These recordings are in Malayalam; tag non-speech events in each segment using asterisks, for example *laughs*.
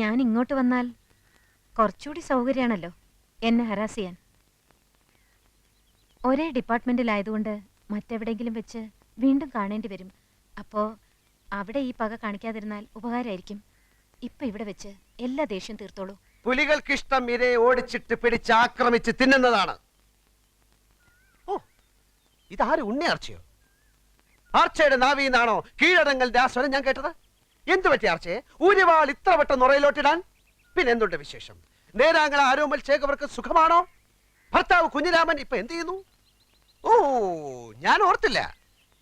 ഞാൻ ഇങ്ങോട്ട് വന്നാൽ കുറച്ചുകൂടി സൗകര്യമാണല്ലോ എന്നെ ഹരാസ് ചെയ്യാൻ. ഒരേ ഡിപ്പാർട്ട്മെന്റിലായതുകൊണ്ട് മറ്റെവിടെയെങ്കിലും വെച്ച് വീണ്ടും കാണേണ്ടി വരും. അപ്പോൾ അവിടെ ഈ പക കാണിക്കാതിരുന്നാൽ ഉപകാരമായിരിക്കും. ഇപ്പം ഇവിടെ വെച്ച് എല്ലാ ദേഷ്യം തീർത്തോളൂ. പുലികൾക്കിഷ്ടം ഇരയെ ഓടിച്ചിട്ട് പിടിച്ച് ആക്രമിച്ച് തിന്നുന്നതാണ്. ഓ ഇതാര് ഉണ്ണി ആർച്ചയോ ആർച്ചയുടെ നാവിന്നാണോ കീഴടങ്ങൽ ദാസ്വനം ഞാൻ കേട്ടത്? എന്തു പറ്റി ആർച്ചയെ ഊരിവാൾ ഇത്ര വട്ടം നുറയിലോട്ടിടാൻ? പിന്നെ എന്തുണ്ട് വിശേഷം? നേരാങ്ങളെ ആരോമൽ ചേകവർക്ക് സുഖമാണോ? ഭർത്താവ് കുഞ്ഞിരാമൻ ഇപ്പൊ എന്ത് ചെയ്യുന്നു? ഓ ഞാൻ ഓർത്തില്ല.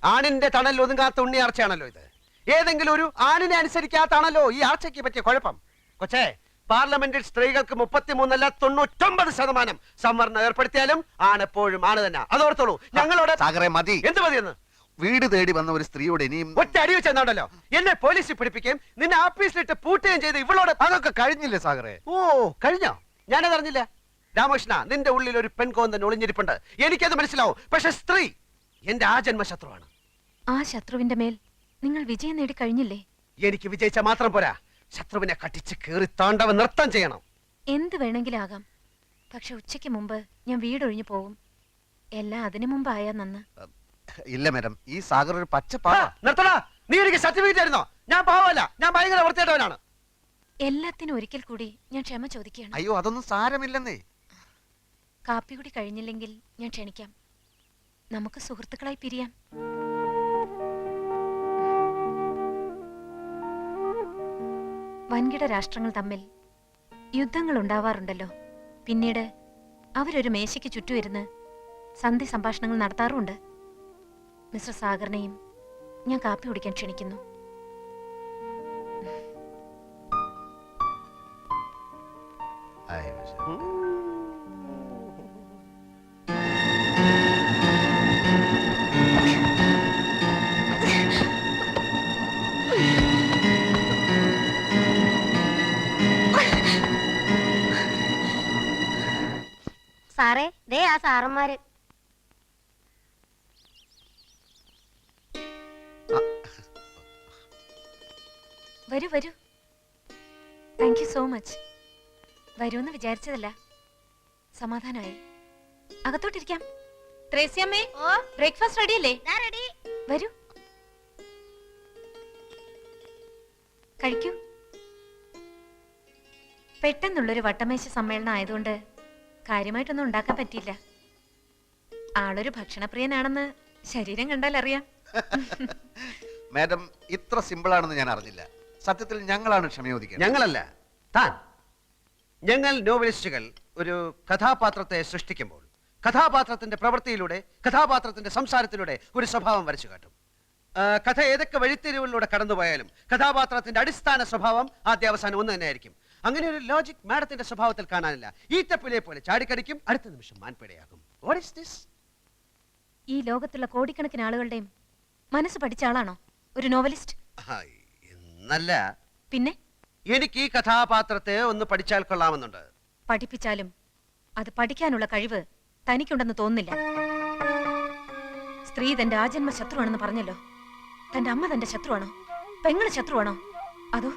ആണിന്റെ തണൽ ഒതുങ്ങാത്ത ഉണ്ണി ആർച്ചയാണല്ലോ ഇത്. ഏതെങ്കിലും ഒരു ആണിനെ അനുസരിക്കാത്താണല്ലോ ഈ ആർച്ചയ്ക്ക് പറ്റിയ കുഴപ്പം. കൊച്ചേ പാർലമെന്റിൽ സ്ത്രീകൾക്ക് മുപ്പത്തിമൂന്നല്ല തൊണ്ണൂറ്റൊമ്പത് ശതമാനം സംവരണം ഏർപ്പെടുത്തിയാലും ആണെപ്പോഴും ആണ് തന്നെ. അതോർത്തോളൂ ഞങ്ങളോട് മതി. എന്ത് മതിയെന്ന്? വീട് തേടി വന്ന ഒരു സ്ത്രീയോട് ഇനിയും ഒറ്റ അടി വെച്ചെന്നുണ്ടല്ലോ എന്നെ പോലീസിൽ പിടിപ്പിക്കുകയും നിന്നെ ആഫീസിലിട്ട് പൂട്ടുകയും ചെയ്ത് ഇവളോട് അതൊക്കെ കഴിഞ്ഞില്ലേ സാഗറെ? ഓ കഴിഞ്ഞോ? ഞാനത് അറിഞ്ഞില്ല. രാമകൃഷ്ണ നിന്റെ ഉള്ളിൽ ഒരു പെൺകോന്തൻ ഒളിഞ്ഞിരിപ്പുണ്ട്. എനിക്കത് മനസ്സിലാവും. പക്ഷെ സ്ത്രീ എന്റെ ആ ജന്മശത്രുവാണ്. ആ ശത്രുവിന്റെ മേൽ നിങ്ങൾ വിജയം നേടി കഴിഞ്ഞില്ലേ? എനിക്ക് വിജയിച്ച മാത്രം പോരാ. ശത്രുവിനെ കട്ടിച്ച് കീറി താണ്ടവ നൃത്തം ചെയ്യണം. എന്ത് വേണമെങ്കിലും ആകാം പക്ഷെ ഉച്ചയ്ക്ക് മുമ്പ് ഞാൻ വീടൊഴിഞ്ഞു പോകും എല്ലാം അതിനു മുമ്പായാ നന്ന്. ഇല്ല മാഡം ഈ സാഗർ ഒരു പച്ച പാവ നിർത്തടാ. നീ എനിക്ക് സർട്ടിഫിക്കറ്റ് ആയിരുന്നോ? ഞാൻ പാവമല്ല. ഞാൻ ഭയങ്കര വൃത്തിയായിട്ടവനാണ് എല്ലാത്തിനും ഒരിക്കൽ കൂടി ഞാൻ ക്ഷമ ചോദിക്കുകയാണ്. അയ്യോ അതൊന്നും സാരമില്ലെന്നേ. കാപ്പി കൂടി കഴിഞ്ഞില്ലെങ്കിൽ ഞാൻ ക്ഷണിക്കാം. നമുക്ക് സുഹൃത്തുക്കളായി പിരിയാം. വൻകിട രാഷ്ട്രങ്ങൾ തമ്മിൽ യുദ്ധങ്ങൾ ഉണ്ടാവാറുണ്ടല്ലോ. പിന്നീട് അവരൊരു മേശയ്ക്ക് ചുറ്റുമിരുന്ന് സന്ധി സംഭാഷണങ്ങൾ നടത്താറുമുണ്ട്. മിസ്റ്റർ സാഗറിനെയും ഞാൻ കാപ്പി കുടിക്കാൻ ക്ഷണിക്കുന്നു. സാറേ ദേ ആ സാറന്മാര് വരൂ വരൂ. താങ്ക് യു സോ മച്ച് വരുമെന്ന് വിചാരിച്ചതല്ല. സമാധാനമായി. അകത്തോട്ടിരിക്കാം. ത്രേസ്യമ്മേ ഓ. ബ്രേക്ക്ഫാസ്റ്റ് റെഡിയല്ലേ റെഡി വരൂ. കഴിക്കൂ. പെട്ടെന്നുള്ളൊരു വട്ടമേശ സമ്മേളനം ആയതുകൊണ്ട് കാര്യമായിട്ടൊന്നും ഉണ്ടാക്കാൻ പറ്റിയില്ല. ആളൊരു ഭക്ഷണപ്രിയനാണെന്ന് ശരീരം കണ്ടാൽ അറിയാം *laughs* മാഡം ഇത്ര സിമ്പിൾ ആണെന്ന് ഞാൻ അറിഞ്ഞില്ല. സത്യത്തിൽ ഞങ്ങളാണ് ക്ഷമയോദിക്കുന്നത്. ഞങ്ങളല്ല. താൻ. ഞങ്ങൾ നോവലിസ്റ്റുകൾ ഒരു കഥാപാത്രത്തെ സൃഷ്ടിക്കുമ്പോൾ കഥാപാത്രത്തിന്റെ പ്രവൃത്തിയിലൂടെ കഥാപാത്രത്തിന്റെ സംസാരത്തിലൂടെ ഒരു സ്വഭാവം വരച്ചു കാട്ടും. ആ, കഥ ഏതൊക്കെ വഴിത്തിരിവുകളിലൂടെ കടന്നുപോയാലും കഥാപാത്രത്തിന്റെ അടിസ്ഥാന സ്വഭാവം ആദ്യ അവസാനം ഒന്ന് തന്നെയായിരിക്കും. അങ്ങനെ ഒരു ലോജിക് മാഡത്തിന്റെ സ്വഭാവത്തിൽ കാണാനില്ല. ഈ ഈറ്റപ്പിലെ പോലെ ചാടിക്കടിക്കും അടുത്ത നിമിഷം മാൻപേടയാകും. വാട്ട് ഈസ് ദിസ് ഈ ലോകത്തുള്ള കോടിക്കണക്കിന് ആളുകളുടെയും മനസ്സ് പഠിച്ച ആളാണോ? ഒരു നോവലിസ്റ്റ്? എന്നല്ല പിന്നെ? എനിക്ക് ഈ കഥാപാത്രത്തെ ഒന്ന് പഠിച്ചാൽ കൊള്ളാമെന്നുണ്ട്. പഠിപ്പിച്ചാലും അത് പഠിക്കാനുള്ള കഴിവ് തനിക്കുണ്ടെന്ന് തോന്നുന്നില്ല. സ്ത്രീ തന്റെ ആജന്മ ശത്രുവാണെന്ന് പറഞ്ഞല്ലോ. തന്റെ അമ്മ തന്റെ ശത്രുവാണോ? പെങ്ങൾ ശത്രുവാണോ? അതോ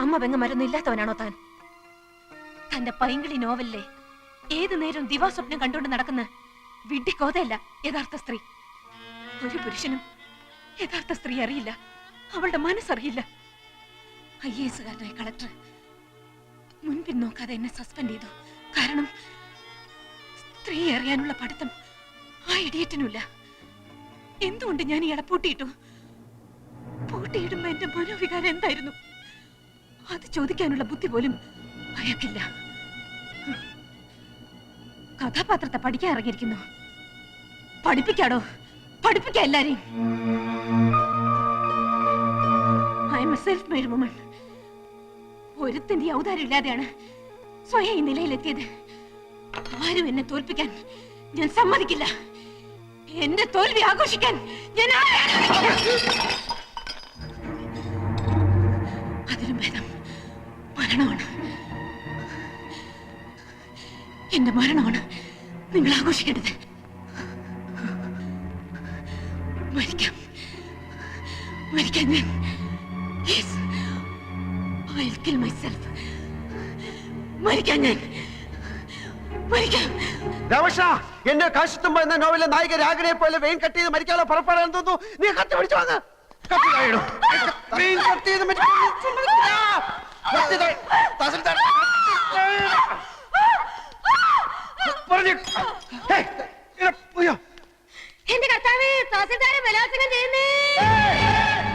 അമ്മ പെങ്ങ മരുന്ന് ഇല്ലാത്തവനാണോ താൻ? തന്റെ പൈങ്കിളി നോവല്ലേ ഏതു നേരം ദിവാസ്വപ്നം കണ്ടുകൊണ്ട് നടക്കുന്ന വിഡ്ഢിക്കോതയല്ല യഥാർത്ഥ സ്ത്രീ. ഒരു പുരുഷനും യഥാർത്ഥ സ്ത്രീ അറിയില്ല. അവളുടെ മനസ്സറിയില്ല. ഐ എ എസുകാരനായ കളക്ടർ. മുൻപിൻ നോക്കാതെ എന്നെ സസ്പെൻഡ് ചെയ്തു. കാരണം സ്ത്രീ അറിയാനുള്ള പഠിത്തം ആ ഇടിയറ്റിനുമില്ല. എന്തുകൊണ്ട് ഞാൻ ഇയാളെ പൂട്ടിയിട്ടു? പൂട്ടിയിടുമ്പോ എന്റെ മനോവികാരം എന്തായിരുന്നു? അത് ചോദിക്കാനുള്ള ബുദ്ധി പോലും അയാൾക്കില്ല. കഥാപാത്രത്തെ പഠിക്കാൻ ഇറങ്ങിയിരിക്കുന്നു. പഠിപ്പിക്കാടോ? പഠിപ്പിക്കാം എല്ലാരെയും. I am a self made woman ഒരുത്തിന്റെ ഔദാര്യം ഇല്ലാതെയാണ് സ്വയം ഈ നിലയിലെത്തിയത്. ആരും എന്നെ തോൽപ്പിക്കാൻ ഞാൻ സമ്മതിക്കില്ല. എന്റെ തോൽവി ആഘോഷിക്കാൻ ഞാൻ. അതിലും ഭേദം മരണമാണ്. എന്റെ മരണമാണ് നിങ്ങൾ ആഘോഷിക്കേണ്ടത്. മരിക്കാം. മരിക്കാൻ ഞാൻ. I'll kill myself. മരിക്കാൻ ഞാൻ. മരിക്കാം. രമേശ എന്റെ കാശത്തുമ്പ എന്ന നോവലിലെ നായിക രാഗിനെ പോലെ വെയിൻ കട്ട് ചെയ്ത് മരിക്കാനുള്ള പുറപ്പെടാൻ തോന്നുന്നു നീ കത്തി പിടിച്ചു വന്ന് കത്തി താഴെയിടും. വെയിൻ കട്ട് ചെയ്ത് മരിക്കാൻ